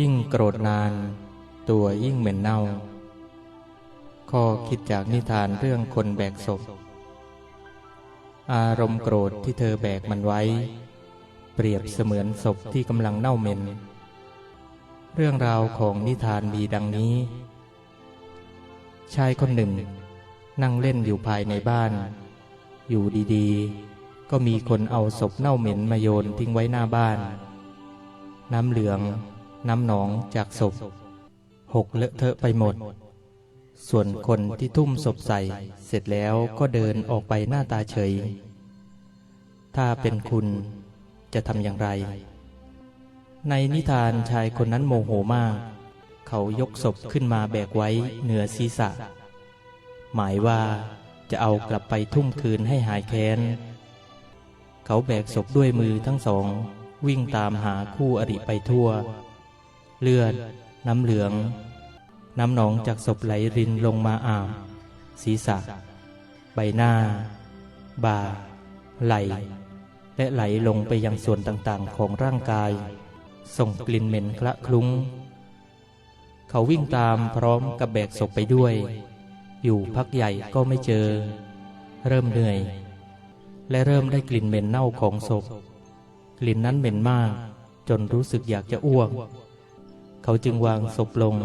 ยิ่งโกรธนาน ตัวยิ่งเหม็นเน่า ข้อคิดจากนิทานเรื่องคนแบกศพ อารมณ์โกรธที่เธอแบกมันไว้ เปรียบเสมือนศพที่กำลังเน่าเหม็น เรื่องราวของนิทานมีดังนี้ ชายคนหนึ่ง นั่งเล่นอยู่ภายในบ้าน อยู่ดีๆ ก็มีคนเอาศพเน่าเหม็นมาโยนทิ้งไว้หน้าบ้าน น้ำเหลือง น้ำหนองจากศพหกเลอะเทอะไปหมด ส่วนคนที่ทุ่มศพใส่ เสร็จแล้วก็เดินออกไปหน้าตาเฉย ถ้าเป็นคุณจะทำอย่างไร ในนิทานชายคนนั้นโมโหมาก เขายกศพขึ้นมาแบกไว้เหนือศีรษะ หมายว่าจะเอากลับไปทุ่มคืนให้หายแค้น เขาแบกศพด้วยมือทั้งสอง วิ่งตามหาคู่อริไปทั่ว เลือด น้ำเหลือง น้ำหนองจากศพไหลรินลงมาอาบศีรษะ ใบหน้า บ่า ไหล่ และไหลลงไปยังส่วนต่างๆของร่างกาย ส่งกลิ่นเหม็นคละคลุ้ง เขาวิ่งตามพร้อมกับแบกศพไปด้วย อยู่พักใหญ่ก็ไม่เจอ เริ่มเหนื่อย และเริ่มได้กลิ่นเหม็นเน่าของศพ กลิ่นนั้นเหม็นมาก จนรู้สึกอยากจะอ้วก เขาจึงวางศพลง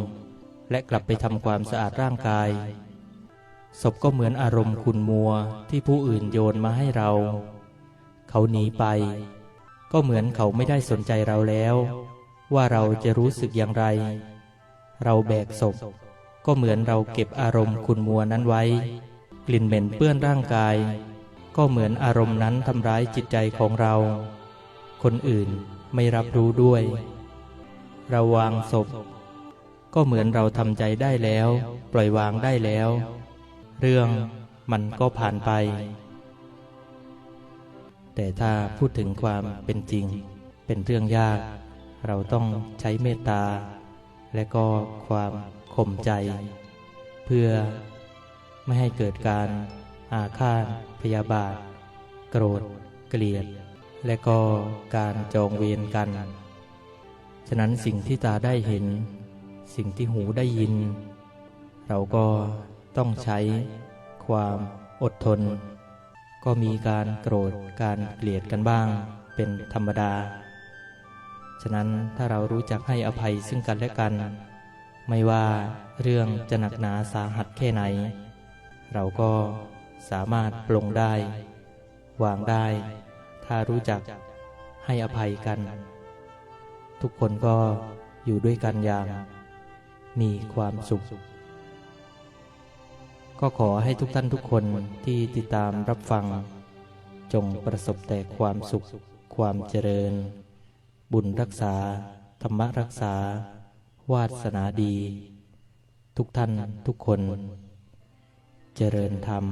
และกลับไปทำความสะอาดร่างกาย ศพก็เหมือนอารมณ์ขุนมัวที่ผู้อื่นโยนมาให้เรา เขาหนีไป ก็เหมือนเขาไม่ได้สนใจเราแล้ว ว่าเราจะรู้สึกอย่างไร เราแบกศพ ก็เหมือนเราเก็บอารมณ์ขุนมัวนั้นไว้ กลิ่นเหม็นเปื้อนร่างกาย ก็เหมือนอารมณ์นั้นทำร้ายจิตใจของเรา คนอื่นไม่รับรู้ด้วย เราวางศพ ก็เหมือนเราทำใจได้แล้ว ปล่อยวางได้แล้ว เรื่องมันก็ผ่านไป แต่ถ้าพูดถึงความเป็นจริง เป็นเรื่องยาก เราต้องใช้เมตตา และก็ความข่มใจ เพื่อไม่ให้เกิดการอาฆาตพยาบาท โกรธ เกลียด และก็การจองเวรกัน ฉะนั้นสิ่งที่ตาได้เห็น สิ่งที่หูได้ยิน เราก็ต้องใช้ความอดทน ก็มีการโกรธการเกลียดกันบ้างเป็นธรรมดา ฉะนั้นถ้าเรารู้จักให้อภัยซึ่งกันและกัน ไม่ว่าเรื่องจะหนักหนาสาหัสแค่ไหน เราก็สามารถปลงได้ วางได้ ถ้ารู้จักให้อภัยกัน ทุกคนก็อยู่ด้วยกันอย่างมีความสุข ก็ขอให้ทุกท่านทุกคนที่ติดตามรับฟัง จงประสบแต่ความสุข ความเจริญ บุญรักษา ธรรมรักษา วาสนาดี ทุกท่านทุกคน เจริญธรรม